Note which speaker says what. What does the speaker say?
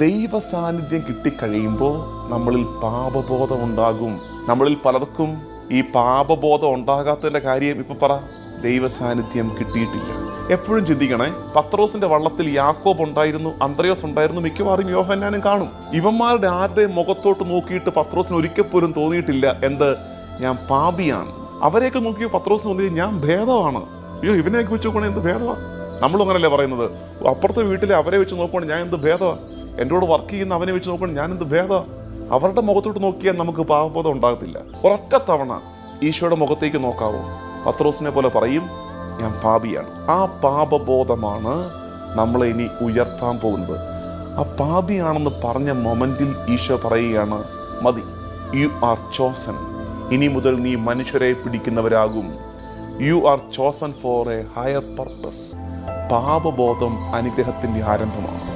Speaker 1: ദൈവ സാന്നിധ്യം കിട്ടിക്കഴിയുമ്പോൾ നമ്മളിൽ പാപബോധം ഉണ്ടാകും. നമ്മളിൽ പലർക്കും ഈ പാപബോധം ഉണ്ടാകാത്തതിന്റെ കാര്യം ഇപ്പൊ പറ. ദൈവ സാന്നിധ്യം കിട്ടിയിട്ടില്ല. എപ്പോഴും ചിന്തിക്കണേ പത്രോസിന്റെ വള്ളത്തിൽ യാക്കോബ് ഉണ്ടായിരുന്നു അന്ത്രയോസ് ഉണ്ടായിരുന്നു മിക്കവാറും യോഹന്നാനും കാണും. ഇവന്മാരുടെ ആരുടെ മുഖത്തോട്ട് നോക്കിയിട്ട് പത്രോസിന് ഒരിക്കൽ പോലും തോന്നിയിട്ടില്ല എന്ത്? ഞാൻ പാപിയാണ്. അവരെയൊക്കെ നോക്കി പത്രോസ് തോന്നി ഞാൻ ഭേദമാണ്. അയ്യോ ഇവനെയൊക്കെ വെച്ച് നോക്കണേ എന്ത് ഭേദമാണ് നമ്മളും അങ്ങനല്ലേ പറയുന്നത്. അപ്പുറത്തെ വീട്ടിലെ അവരെ വെച്ച് നോക്കുകയാണെങ്കിൽ ഞാൻ എന്ത് ഭേദമാണ് കൂടെ വർക്ക് ചെയ്യുന്ന അവനെ വെച്ച് നോക്കണം ഞാനെന്ത് ഭേദം അവരുടെ മുഖത്തോട്ട് നോക്കിയാൽ നമുക്ക് പാവബോധം ഉണ്ടാകത്തില്ല. ഒരൊറ്റ തവണ ഈശോയുടെ മുഖത്തേക്ക് നോക്കാവോ. പത്രോസിനെ പോലെ പറയും ഞാൻ പാപിയാണ്. ആ പാപബോധമാണ് നമ്മളെ ഇനി ഉയർത്താൻ പോകുന്നത്. ആ പാപിയാണെന്ന് പറഞ്ഞ മൊമെന്റിൽ ഈശോ പറയുകയാണ് മതി യു ആർ ചോസൻ ഇനി മുതൽ നീ മനുഷ്യരെ പിടിക്കുന്നവരാകും. You are chosen for a higher purpose പാപബോധം അനുഗ്രഹത്തിന്റെ ആരംഭമാണ്.